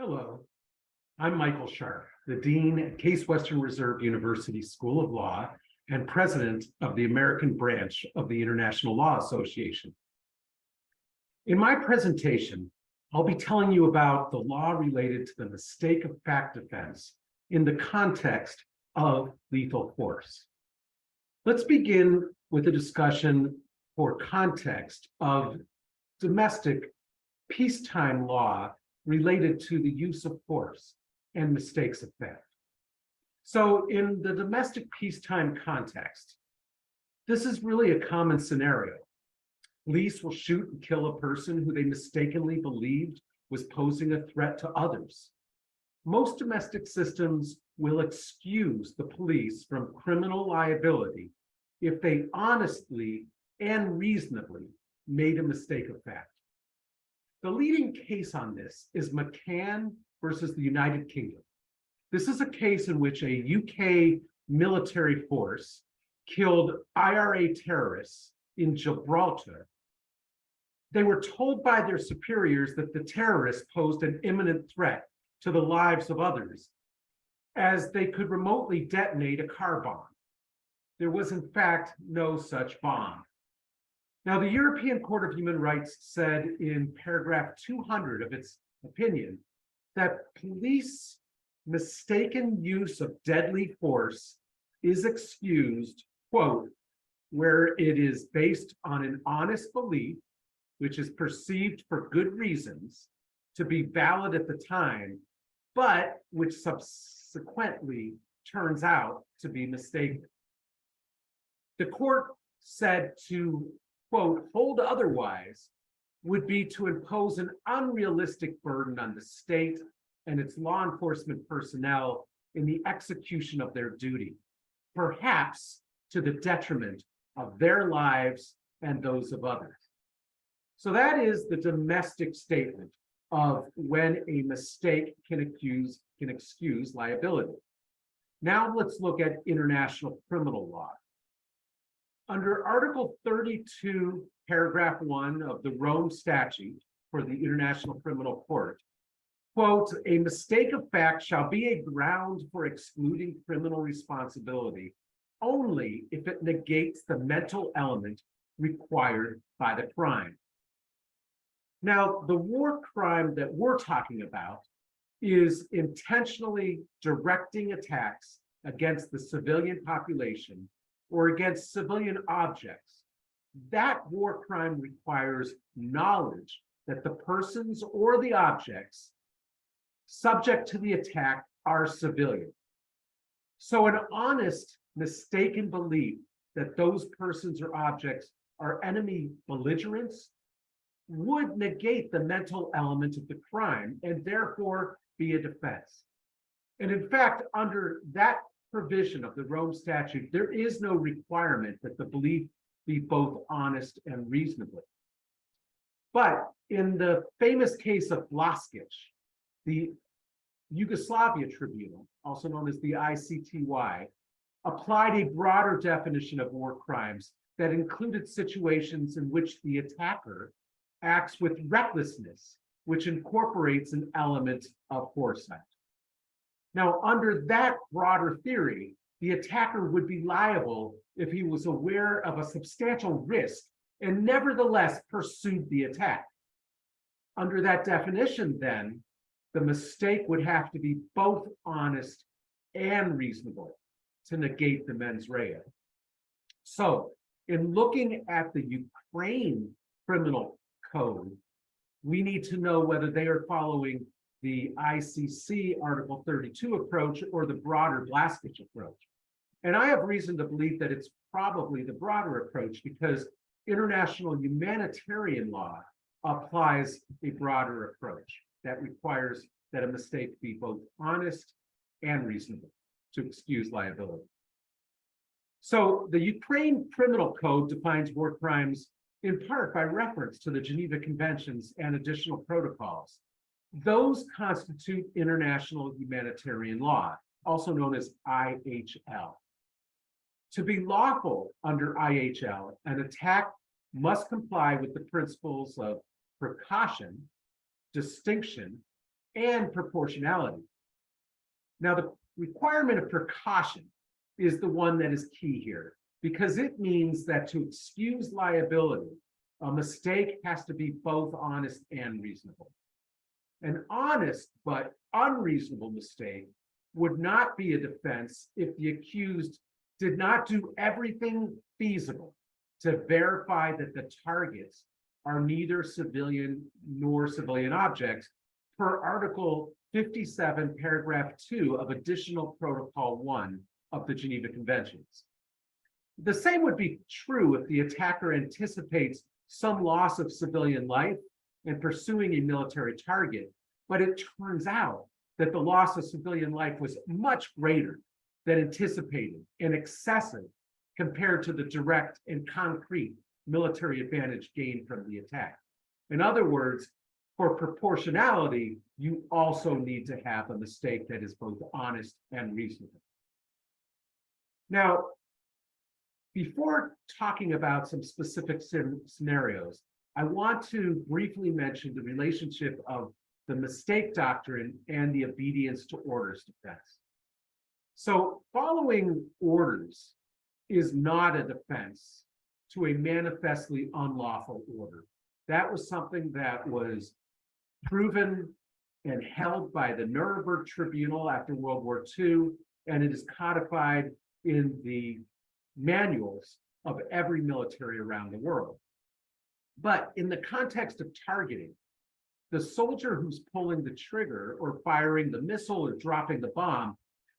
Hello, I'm Michael Sharp, the Dean at Case Western Reserve University School of Law and President of the American Branch of the International Law Association. In my presentation, I'll be telling you about the law related to the mistake of fact defense in the context of lethal force. Let's begin with a discussion for context of domestic peacetime law related to the use of force and mistakes of fact. So in the domestic peacetime context, this is really a common scenario. Police will shoot and kill a person who they mistakenly believed was posing a threat to others. Most domestic systems will excuse the police from criminal liability if they honestly and reasonably made a mistake of fact. The leading case on this is McCann versus the United Kingdom. This is a case in which a UK military force killed IRA terrorists in Gibraltar. They were told by their superiors that the terrorists posed an imminent threat to the lives of others, as they could remotely detonate a car bomb. There was in fact no such bomb. Now, the European Court of Human Rights said in paragraph 200 of its opinion that police mistaken use of deadly force is excused, quote, where it is based on an honest belief, which is perceived for good reasons to be valid at the time, but which subsequently turns out to be mistaken. The court said to quote, hold otherwise would be to impose an unrealistic burden on the state and its law enforcement personnel in the execution of their duty, perhaps to the detriment of their lives and those of others. So that is the domestic statement of when a mistake can accuse can excuse liability. Now let's look at international criminal law. Under Article 32, paragraph 1 of the Rome Statute for the International Criminal Court, quote, "A mistake of fact shall be a ground for excluding criminal responsibility only if it negates the mental element required by the crime." Now, the war crime that we're talking about is intentionally directing attacks against the civilian population or against civilian objects, that war crime requires knowledge that the persons or the objects subject to the attack are civilian. So an honest, mistaken belief that those persons or objects are enemy belligerents would negate the mental element of the crime and therefore be a defense. And in fact, under that provision of the Rome statute, there is no requirement that the belief be both honest and reasonable. But in the famous case of Vlasic, the Yugoslavia Tribunal, also known as the ICTY, applied a broader definition of war crimes that included situations in which the attacker acts with recklessness, which incorporates an element of foresight. Now, under that broader theory, the attacker would be liable if he was aware of a substantial risk and nevertheless pursued the attack. Under that definition, then, the mistake would have to be both honest and reasonable to negate the mens rea. So, in looking at the Ukraine criminal code, we need to know whether they are following the ICC Article 32 approach or the broader Vlasic approach. And I have reason to believe that it's probably the broader approach because international humanitarian law applies a broader approach that requires that a mistake be both honest and reasonable to excuse liability. So the Ukraine Criminal Code defines war crimes in part by reference to the Geneva Conventions and additional protocols. Those constitute international humanitarian law, also known as IHL. To be lawful under IHL, an attack must comply with the principles of precaution, distinction, and proportionality. Now, the requirement of precaution is the one that is key here, because it means that to excuse liability, a mistake has to be both honest and reasonable. An honest but unreasonable mistake would not be a defense if the accused did not do everything feasible to verify that the targets are neither civilian nor civilian objects per Article fifty-seven, paragraph two of additional protocol one of the Geneva Conventions. The same would be true if the attacker anticipates some loss of civilian life in pursuing a military target, but it turns out that the loss of civilian life was much greater than anticipated and excessive compared to the direct and concrete military advantage gained from the attack. In other words, for proportionality, you also need to have a mistake that is both honest and reasonable. Now, before talking about some specific scenarios, I want to briefly mention the relationship of the mistake doctrine and the obedience to orders defense. So following orders is not a defense to a manifestly unlawful order. That was something that was proven and held by the Nuremberg Tribunal after World War II, and it is codified in the manuals of every military around the world. But in the context of targeting, the soldier who's pulling the trigger or firing the missile or dropping the bomb,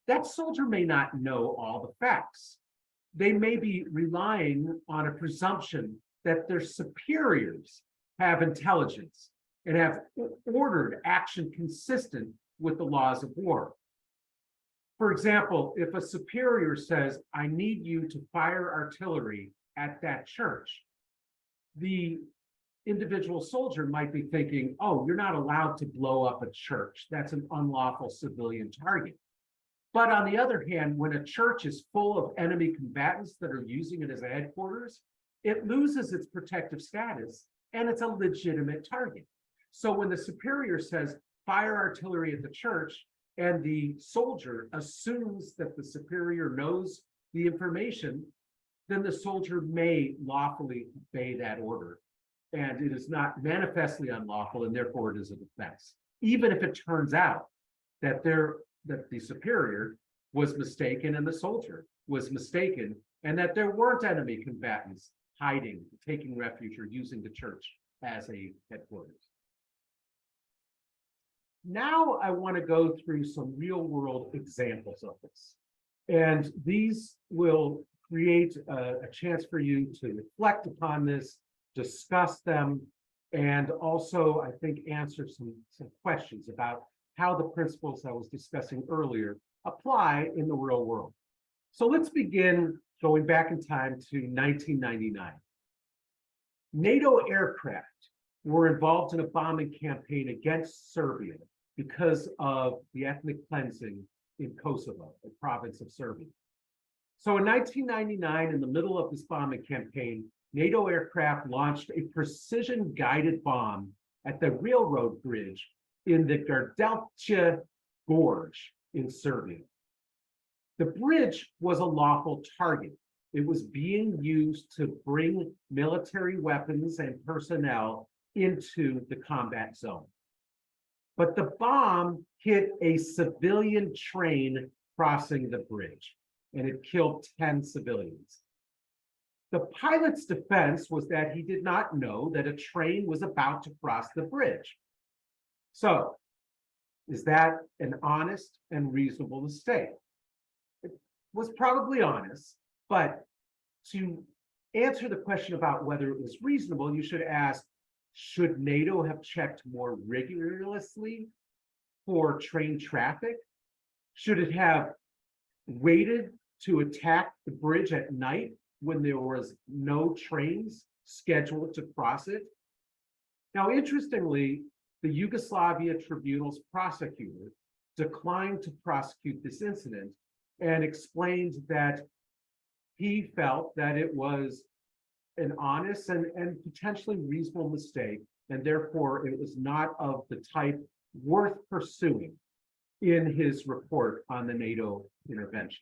that soldier may not know all the facts. They may be relying on a presumption that their superiors have intelligence and have ordered action consistent with the laws of war. For example, if a superior says, I need you to fire artillery at that church, the individual soldier might be thinking, oh, you're not allowed to blow up a church. That's an unlawful civilian target. But on the other hand, when a church is full of enemy combatants that are using it as a headquarters, it loses its protective status and it's a legitimate target. So when the superior says fire artillery at the church and the soldier assumes that the superior knows the information, then the soldier may lawfully obey that order. And it is not manifestly unlawful and therefore it is a defense. Even if it turns out that there, that the superior was mistaken and the soldier was mistaken and that there weren't enemy combatants hiding, taking refuge or using the church as a headquarters. Now I want to go through some real world examples of this. And these will create a, a chance for you to reflect upon this, discuss them, and also, I think, answer some, some questions about how the principles I was discussing earlier apply in the real world. So let's begin going back in time to 1999. NATO aircraft were involved in a bombing campaign against Serbia because of the ethnic cleansing in Kosovo, a province of Serbia. So in 1999, in the middle of this bombing campaign, NATO aircraft launched a precision guided bomb at the railroad bridge in the Gardelcha Gorge in Serbia. The bridge was a lawful target. It was being used to bring military weapons and personnel into the combat zone. But the bomb hit a civilian train crossing the bridge, and it killed 10 civilians. The pilot's defense was that he did not know that a train was about to cross the bridge. So, is that an honest and reasonable mistake? It was probably honest, but to answer the question about whether it was reasonable, you should ask, should NATO have checked more rigorously for train traffic? Should it have waited to attack the bridge at night when there was no trains scheduled to cross it? Now, interestingly, the Yugoslavia Tribunal's prosecutor declined to prosecute this incident and explained that he felt that it was an honest and, and potentially reasonable mistake, and therefore it was not of the type worth pursuing in his report on the NATO intervention.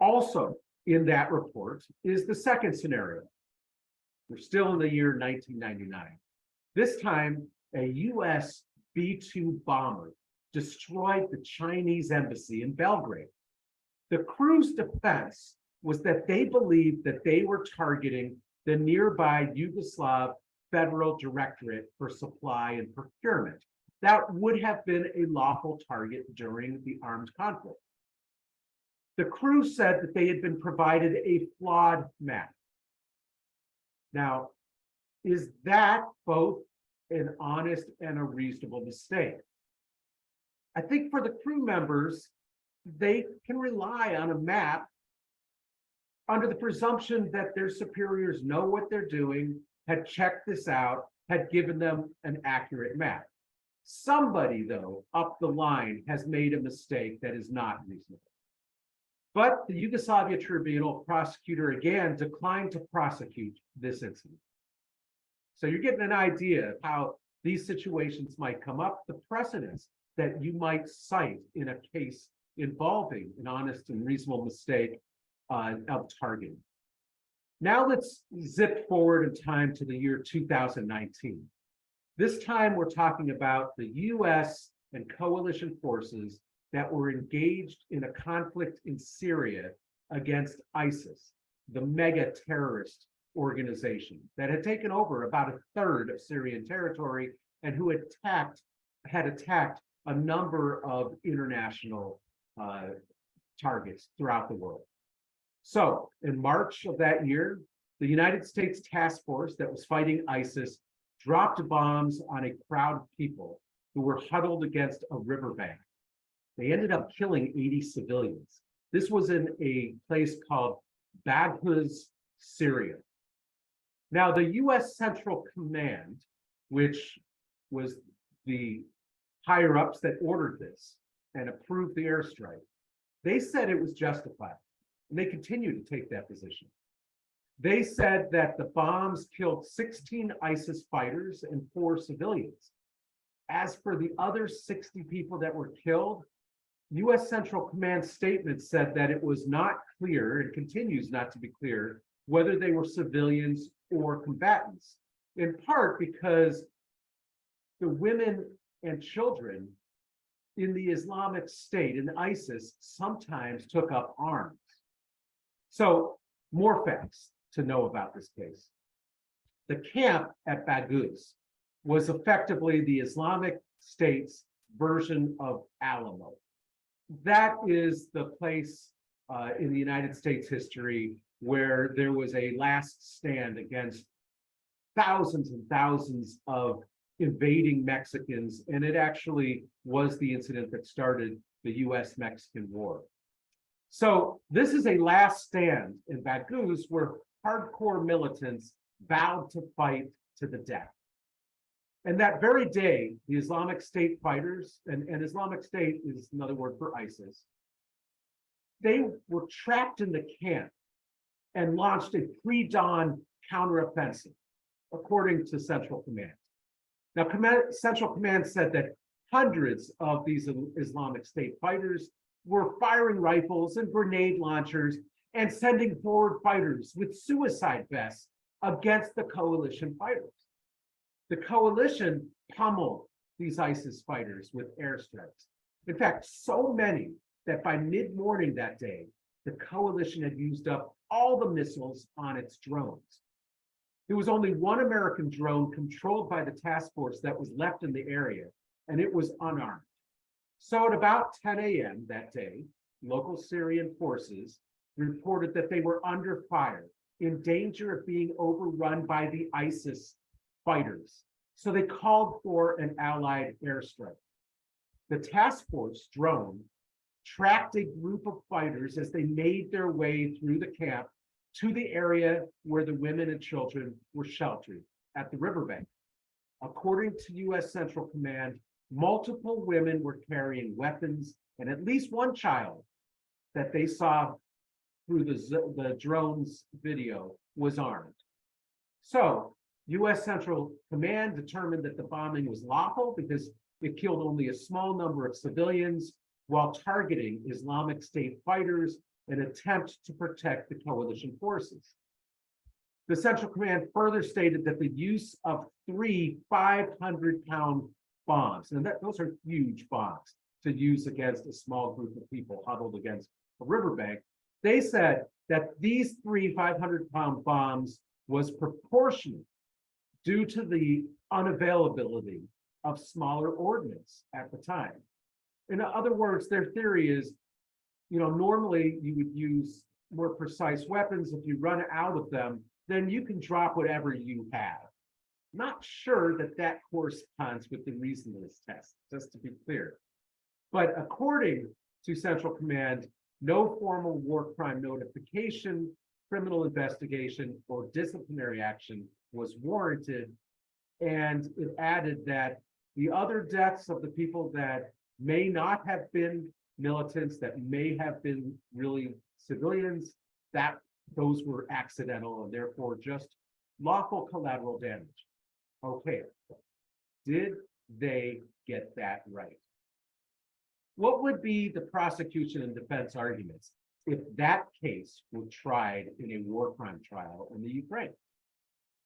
Also, in that report is the second scenario. We're still in the year 1999. This time, a US B-2 bomber destroyed the Chinese embassy in Belgrade. The crew's defense was that they believed that they were targeting the nearby Yugoslav Federal Directorate for Supply and Procurement. That would have been a lawful target during the armed conflict. The crew said that they had been provided a flawed map. Now, is that both an honest and a reasonable mistake? I think for the crew members, they can rely on a map under the presumption that their superiors know what they're doing, had checked this out, had given them an accurate map. Somebody, though, up the line has made a mistake that is not reasonable. But the Yugoslavia Tribunal prosecutor again declined to prosecute this incident. So you're getting an idea of how these situations might come up, the precedents that you might cite in a case involving an honest and reasonable mistake uh, of targeting. Now let's zip forward in time to the year 2019. This time we're talking about the US and coalition forces that were engaged in a conflict in Syria against ISIS, the mega terrorist organization that had taken over about a third of Syrian territory and who attacked, had attacked a number of international uh, targets throughout the world. So in March of that year, the United States task force that was fighting ISIS dropped bombs on a crowd of people who were huddled against a riverbank. They ended up killing 80 civilians. This was in a place called Baghuz, Syria. Now, the US Central Command, which was the higher ups that ordered this and approved the airstrike, they said it was justified. And they continue to take that position. They said that the bombs killed 16 ISIS fighters and four civilians. As for the other 60 people that were killed, US Central Command statement said that it was not clear and continues not to be clear whether they were civilians or combatants, in part because the women and children in the Islamic State and ISIS sometimes took up arms. So, more facts to know about this case. The camp at Baghuz was effectively the Islamic State's version of Alamo. That is the place uh, in the United States history where there was a last stand against thousands and thousands of invading Mexicans, and it actually was the incident that started the US-Mexican War. So this is a last stand in Baghuz where hardcore militants vowed to fight to the death. And that very day, the Islamic State fighters, and, and Islamic State is another word for ISIS, they were trapped in the camp and launched a pre-dawn counteroffensive, according to Central Command. Now, Command, Central Command said that hundreds of these Islamic State fighters were firing rifles and grenade launchers and sending forward fighters with suicide vests against the coalition fighters. The coalition pummeled these ISIS fighters with airstrikes. In fact, so many that by mid-morning that day, the coalition had used up all the missiles on its drones. There was only one American drone controlled by the task force that was left in the area, and it was unarmed. So at about 10 a.m. that day, local Syrian forces reported that they were under fire, in danger of being overrun by the ISIS fighters. So they called for an allied airstrike. The task force drone tracked a group of fighters as they made their way through the camp to the area where the women and children were sheltered at the riverbank. According to US Central Command, multiple women were carrying weapons and at least one child that they saw through the, the drone's video was armed. So US Central Command determined that the bombing was lawful because it killed only a small number of civilians while targeting Islamic State fighters in attempt to protect the coalition forces. The Central Command further stated that the use of three 500 pound bombs, and that those are huge bombs to use against a small group of people huddled against a riverbank. They said that these three 500 pound bombs was proportionate due to the unavailability of smaller ordnance at the time. In other words, their theory is, you know, normally you would use more precise weapons. If you run out of them, then you can drop whatever you have. Not sure that that corresponds with the reasonableness test, just to be clear. But according to Central Command, no formal war crime notification, criminal investigation, or disciplinary action was warranted. And it added that the other deaths of the people that may not have been militants, that may have been really civilians, that those were accidental and therefore just lawful collateral damage. Okay, did they get that right? What would be the prosecution and defense arguments if that case were tried in a war crime trial in the Ukraine?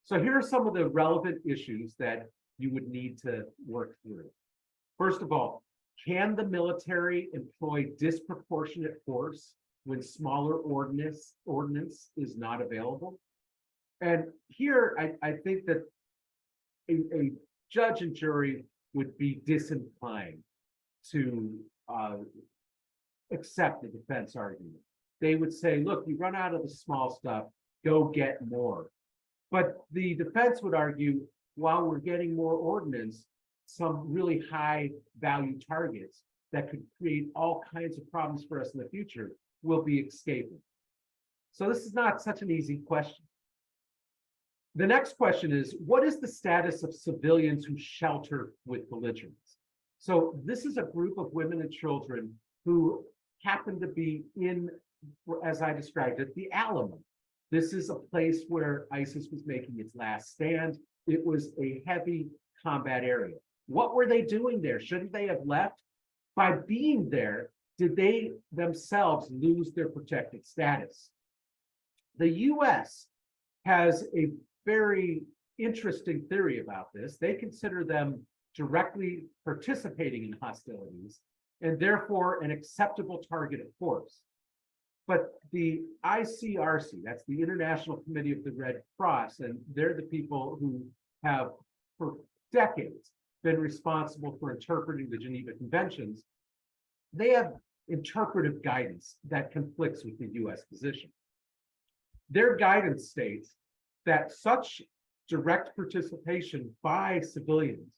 So here are some of the relevant issues that you would need to work through. First of all, can the military employ disproportionate force when smaller ordinance ordinance is not available? And here I, I think that a, a judge and jury would be disinclined to uh, accept the defense argument. They would say, look, you run out of the small stuff, go get more. But the defense would argue, while we're getting more ordinance, some really high value targets that could create all kinds of problems for us in the future will be escaping. So this is not such an easy question. The next question is, what is the status of civilians who shelter with belligerents? So this is a group of women and children who happen to be in, as I described it, the Alamo. This is a place where ISIS was making its last stand. It was a heavy combat area. What were they doing there? Shouldn't they have left? By being there, did they themselves lose their protected status? The US has a very interesting theory about this. They consider them directly participating in hostilities and therefore an acceptable target of force. But the ICRC, that's the International Committee of the Red Cross, and they're the people who have for decades been responsible for interpreting the Geneva Conventions. They have interpretive guidance that conflicts with the US position. Their guidance states that such direct participation by civilians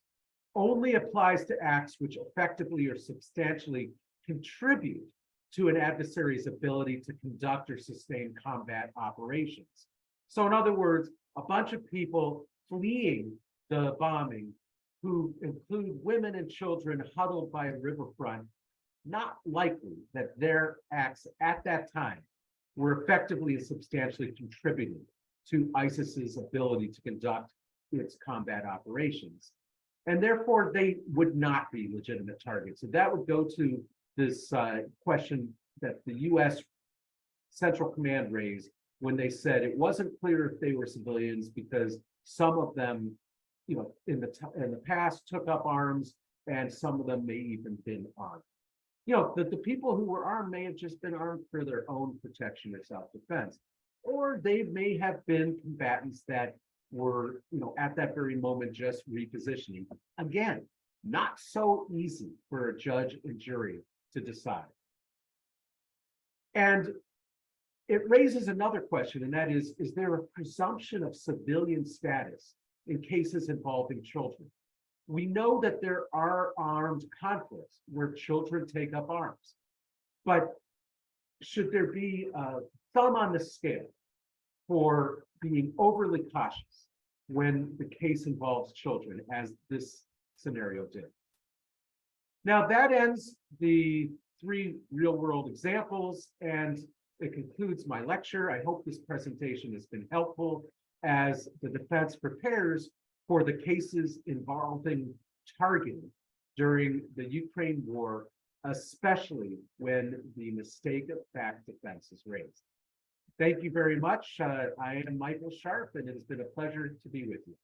only applies to acts which effectively or substantially contribute to an adversary's ability to conduct or sustain combat operations. So in other words, a bunch of people fleeing the bombing who include women and children huddled by a riverfront, not likely that their acts at that time were effectively and substantially contributing to ISIS's ability to conduct its combat operations. And therefore, they would not be legitimate targets. So that would go to this uh, question that the US Central Command raised when they said it wasn't clear if they were civilians because some of them, you know, in the in the past took up arms and some of them may even been armed. You know, the, the people who were armed may have just been armed for their own protection or self-defense or they may have been combatants that were, you know, at that very moment just repositioning. Again, not so easy for a judge and jury to decide. And it raises another question, and that is, is there a presumption of civilian status in cases involving children? We know that there are armed conflicts where children take up arms, but should there be a thumb on the scale for being overly cautious when the case involves children, as this scenario did. Now that ends the three real world examples and it concludes my lecture. I hope this presentation has been helpful as the defense prepares for the cases involving targeting during the Ukraine war, especially when the mistake of fact defense is raised. Thank you very much. Uh, I am Michael Sharp, and it has been a pleasure to be with you.